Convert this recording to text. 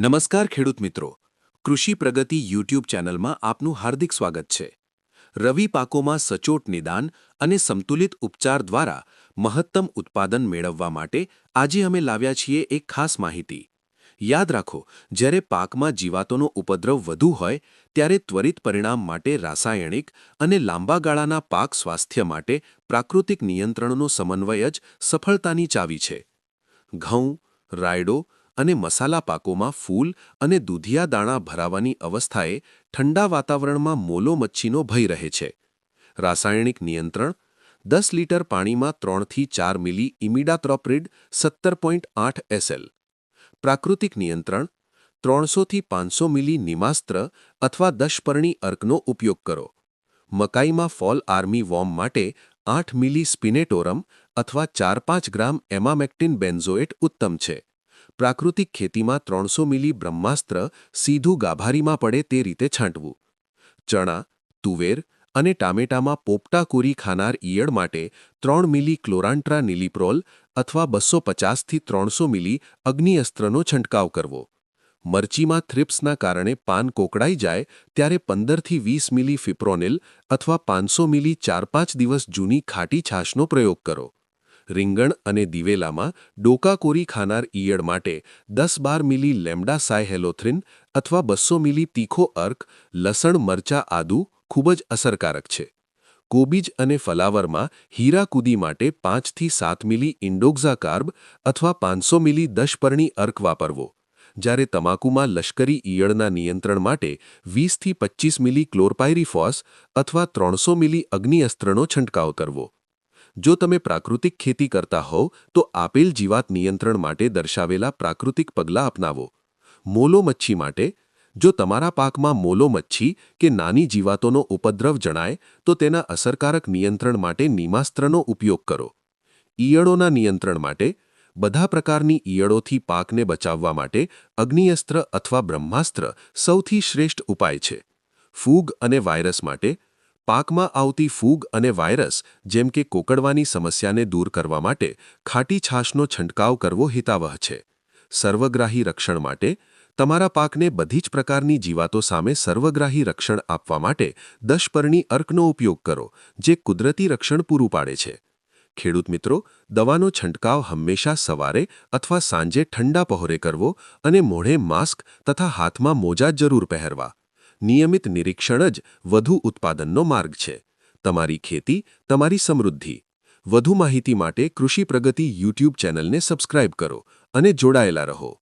નમસ્કાર ખેડૂત મિત્રો. કૃષિ પ્રગતિ યુટ્યુબ ચેનલમાં આપનું હાર્દિક સ્વાગત છે. રવિ પાકોમાં સચોટ નિદાન અને સંતુલિત ઉપચાર દ્વારા મહત્તમ ઉત્પાદન મેળવવા માટે આજે અમે લાવ્યા છીએ એક ખાસ માહિતી. યાદ રાખો, જ્યારે પાકમાં જીવાતોનો ઉપદ્રવ વધુ હોય, ત્યારે ત્વરિત પરિણામ માટે રાસાયણિક અને લાંબા ગાળાના પાક સ્વાસ્થ્ય માટે પ્રાકૃતિક નિયંત્રણનો સમન્વય જ સફળતાની ચાવી છે. ઘઉં, રાયડો અને મસાલા પાકોમાં ફૂલ અને દૂધિયા દાણા ભરાવાની અવસ્થાએ ઠંડા વાતાવરણમાં મોલો મચ્છીનો ભય રહે છે. રાસાયણિક નિયંત્રણ, દસ લીટર પાણીમાં ત્રણથી ચાર મિલી ઇમિડાત્રોપ્રિડ સત્તર પોઈન્ટ આઠ એસએલ. પ્રાકૃતિક નિયંત્રણ, ત્રણસોથી પાંચસો મિલી નિમાસ્ત્ર અથવા દશપર્ણી અર્કનો ઉપયોગ કરો. મકાઈમાં ફોલ આર્મી વોર્મ માટે આઠ મિલી સ્પિનેટોરમ અથવા ચાર પાંચ ગ્રામ એમામેક્ટિન બેન્ઝોએટ ઉત્તમ છે. પ્રાકૃતિક ખેતીમાં ત્રણસો મિલી બ્રહ્માસ્ત્ર સીધું ગાભારીમાં પડે તે રીતે છાંટવું. ચણા, તુવેર અને ટામેટામાં પોપટા કોરી ખાનાર ઈયળ માટે ત્રણ મિલી ક્લોરાન્ટ્રા નિલિપ્રોલ અથવા બસો પચાસથી ત્રણસો મિલી અગ્નિઅસ્ત્રનો છંટકાવ કરવો. મરચીમાં થ્રિપ્સના કારણે પાન કોકડાઈ જાય ત્યારે પંદરથી વીસ મિલી ફિપ્રોનિલ અથવા પાંચસો મિલી ચાર પાંચ દિવસ જૂની ખાટી છાશનો પ્રયોગ કરો. રીંગણ અને દિવેલામાં ડોકાકોરી ખાનાર ઈયળ માટે દસ બાર મિલી લેમ્ડા સાયહેલોથ્રિન અથવા બસો મિલી તીખો અર્ક, લસણ, મરચા આદુ ખૂબ જ અસરકારક છે. કોબીજ અને ફલાવરમાં હીરાકુદી માટે પાંચથી સાત મિલી ઇન્ડોક્ઝા કાર્બ અથવા પાંચસો મિલી દશપર્ણી અર્ક વાપરવો. જ્યારે તમાકુમાં લશ્કરી ઈયળના નિયંત્રણ માટે વીસથી પચ્ચીસ મિલી ક્લોરપાયરીફોસ અથવા ત્રણસો મિલી અગ્નિઅસ્ત્રનો છંટકાવ કરવો. જો તમે પ્રાકૃતિક ખેતી કરતા હોવ, તો આપેલ જીવાત નિયંત્રણ માટે દર્શાવેલા પ્રાકૃતિક પગલાં અપનાવો. મોલો મચ્છી માટે, જો તમારા પાકમાં મોલો મચ્છી કે નાની જીવાતોનો ઉપદ્રવ જણાય, તો તેના અસરકારક નિયંત્રણ માટે નિમાસ્ત્રનો ઉપયોગ કરો. ઈયળોના નિયંત્રણ માટે, બધા પ્રકારની ઈયળોથી પાકને બચાવવા માટે અગ્નિઅસ્ત્ર અથવા બ્રહ્માસ્ત્ર સૌથી શ્રેષ્ઠ ઉપાય છે. ફૂગ અને વાયરસ માટે પાકમાં આવતી ફૂગ અને વાયરસ, જેમ કે કોકડવાની સમસ્યાને દૂર કરવા માટે ખાટી છાશનો છંટકાવ કરવો હિતાવહ છે. સર્વગ્રાહી રક્ષણ માટે, તમારા પાકને બધી જ પ્રકારની જીવાતો સામે સર્વગ્રાહી રક્ષણ આપવા માટે દશપર્ણી અર્કનો ઉપયોગ કરો, જે કુદરતી રક્ષણ પૂરું પાડે છે. ખેડૂત મિત્રો, દવાનો છંટકાવ હંમેશા સવારે અથવા સાંજે ઠંડા પહોરે કરવો અને મોઢે માસ્ક તથા હાથમાં મોજા જરૂર પહેરવા. નિયમિત નિરીક્ષણ જ વધુ ઉત્પાદનનો માર્ગ છે. તમારી ખેતી, તમારી સમૃદ્ધિ. વધુ માહિતી માટે કૃષિ પ્રગતિ યુટ્યુબ ચેનલને સબસ્ક્રાઇબ કરો અને જોડાયેલા રહો.